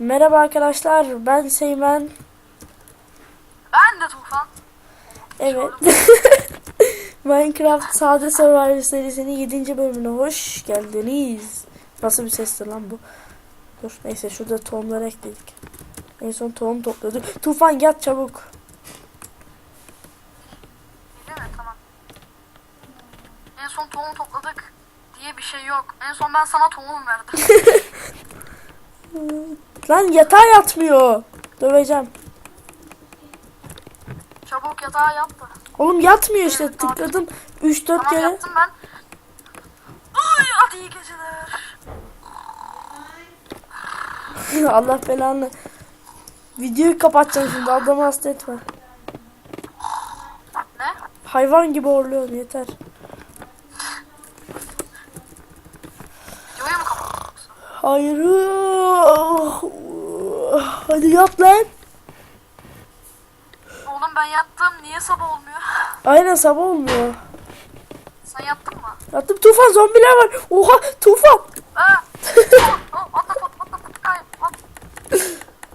Merhaba arkadaşlar, ben Seymen. Ben de Tufan. Evet. Minecraft Sade Survivor serisinin 7. bölümüne hoş geldiniz. Nasıl bir sestir lan bu? Dur neyse şurada tohumları ekledik. En son tohum topladık. Tufan yat çabuk. Değil mi? Tamam. En son tohum topladık diye bir şey yok. En son ben sana tohum verdim. Lan yatağa yatmıyor. Döveceğim. Çabuk yatağa yat da. Oğlum yatmıyor işte tıkladım 3-4 Tamam kere. yaptım ben. Ay hadi iyi geceler. Allah belanı. Videoyu kapatacağım şimdi adamı hasta etme. Ne? Hayvan gibi horluyorsun yeter. Videoyu mu kapattın Hayır. Hadi yap lan. Oğlum ben yattım. Niye sabah olmuyor? Aynen sabah olmuyor. Sen yattın mı? Yattım tufan zombiler var. Oha tufan. Aa! Oh, oh, atla atla.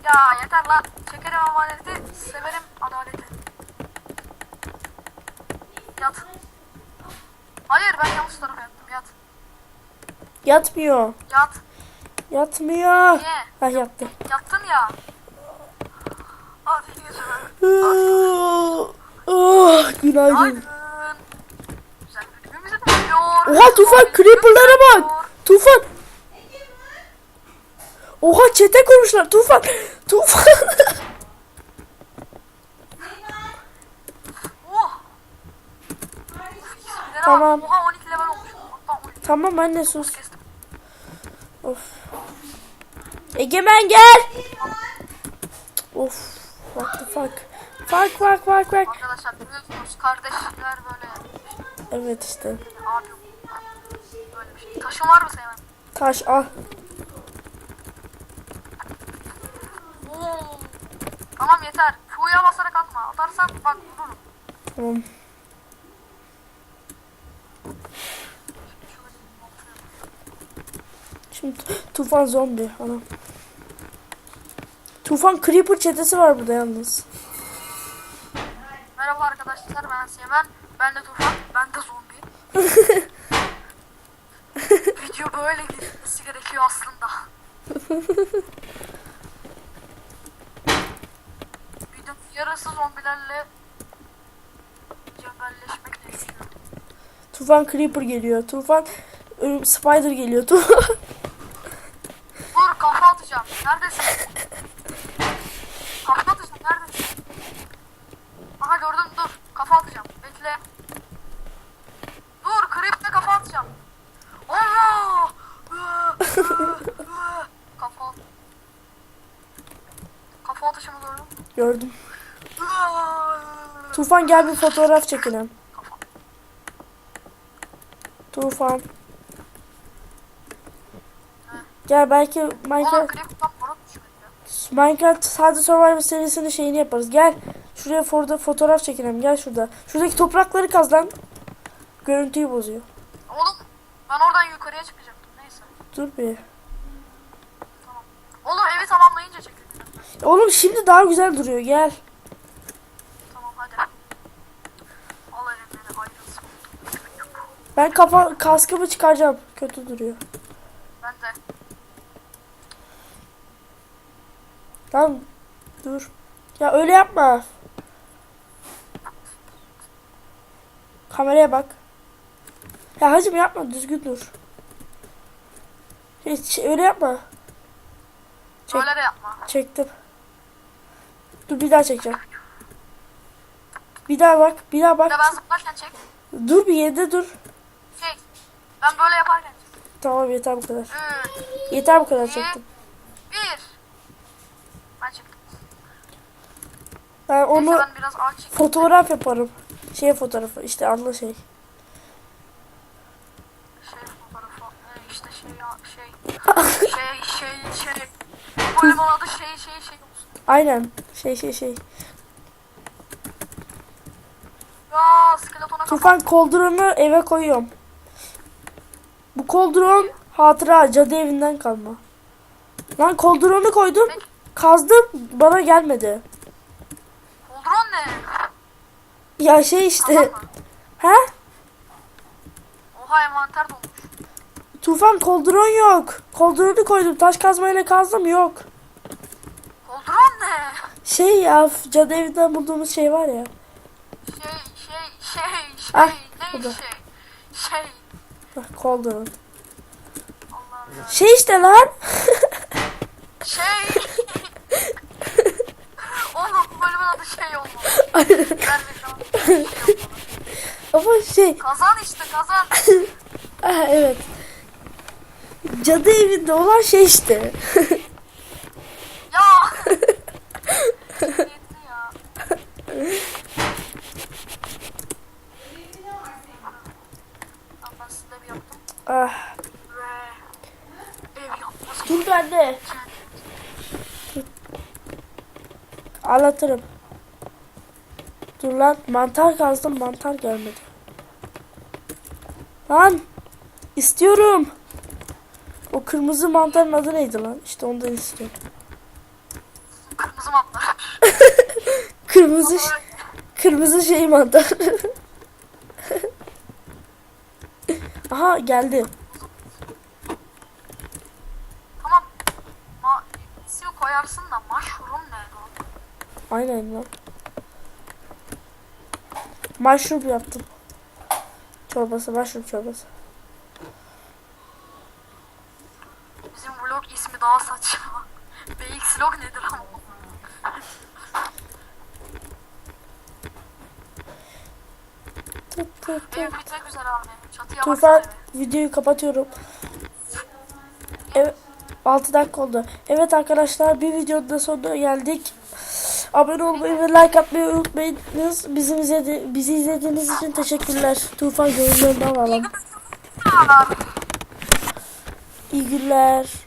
Ya yeter lan. Çekerim amaleti, severim adaleti. Yat. Hayır ben yanlış tarafa yattım. Yat. Yatmıyor. Yat. Yatmıyor. Niye? Ha yattı. Yattın ya. Hadi iyi geceler. Oh, günaydın. Oha tufan creeperlara bak. Tufan. Oha çete kurmuşlar tufan. Tufan. Oh. Tamam. Oha 12 level olmuş. Hatta 12 tamam anne sus. kestim. Of. Egemen gel. Of. What the fuck. Fuck fuck fuck fuck. Arkadaşlar biliyorsunuz kardeşler böyle Evet işte. abi. Böyle bir şey. Taşın var mı Seymen? Taş al. Oo. Tamam yeter. Q'ya basarak atma. Atarsan bak vururum. Tamam. Şimdi tu- tufan zombi anam. Tufan creeper çetesi var burada yalnız. Merhaba arkadaşlar ben Seymen. Ben de Tufan. Ben de zombi. Video böyle gitmesi gerekiyor aslında. Videonun yarısı zombilerle cebelleşmekle geçiyor. Tufan creeper geliyor. Tufan ölüm spider geliyor. Tufan. Dur kafa atacağım. Neredesin? Kafa atacağım. Neredesin? Aha gördüm dur. Kafa atacağım. Bekle. Dur kripte kafa atacağım. Allah! kafa at. Kafa atışımı gördüm. Gördüm. Tufan gel bir fotoğraf çekelim. Tufan. Gel belki Minecraft. Minecraft sadece Survivor serisinin şeyini yaparız. Gel şuraya foto fotoğraf çekelim. Gel şurada. Şuradaki toprakları kaz lan. Görüntüyü bozuyor. Oğlum ben oradan yukarıya çıkacaktım. Neyse. Dur bir. Oğlum evi tamamlayınca çekelim. Oğlum şimdi daha güzel duruyor. Gel. Tamam hadi. Al elimleri ayrılsın. Ben kafa kaskımı çıkaracağım. Kötü duruyor. Ben de. Tamam. Dur. Ya öyle yapma. Kameraya bak. Ya hacım yapma düzgün dur. Hiç öyle yapma. Çek, Öyle de yapma. çektim. Dur bir daha çekeceğim. Bir daha bak, bir daha Bir bak. ben zıplarken çek. Dur bir yerde dur. Çek. Ben böyle yaparken çek. Tamam yeter bu kadar. 3, Yeter bu kadar çektim. 1. Ben çektim. Ben onu ben biraz fotoğraf yaparım. Şey fotoğrafı işte anla şey. Şey fotoğrafı. e, işte şey ya şey. şey şey şey. Bölümün adı şey şey şey. Aynen. Şey şey şey. Ya skeletona. Tufan kolduronu eve koyuyorum. Bu koldron hatıra cadı evinden kalma. Lan kolduronu koydum. Peki. Kazdım. Bana gelmedi. Koldron ne? Ya şey işte. He? Oha envanter dolmuş. Tufan kolduron yok. Kolduronu koydum. Taş kazmayla kazdım yok. Koldron ne? Şey ya cadı evinden bulduğumuz şey var ya. Şey şey şey şey Ah, ne bu da. şey? Şey. Bak ya. Şey işte lan. Şey. Oğlum bu bölümün adı şey olmalı. Şey olmalı. Ama şey. Kazan işte kazan. Ah, evet. Cadı evinde olan şey işte. Ya. Ah. Dur bende. Anlatırım. Dur lan mantar kazdım mantar gelmedi. Lan istiyorum. O kırmızı mantarın adı neydi lan? İşte ondan istiyorum. kırmızı matlar. Kırmızı kırmızı şey mantar. Aha geldi. Tamam. Ma isim koyarsın da mushroom ne lan? Aynen lan. Mushroom yaptım. Çorbası, mushroom çorbası. Bizim vlog ismi daha saçma. BX log nedir ama? Tıt tıt tıt. Ev bitmek üzere abi. Çatıya Tufan videoyu kapatıyorum. Evet 6 dakika oldu. Evet arkadaşlar bir videonun da sonuna geldik. Abone olmayı ve like atmayı unutmayınız. Bizim izledi bizi izlediğiniz için teşekkürler. Tufan yorumlarını alalım. İyi günler.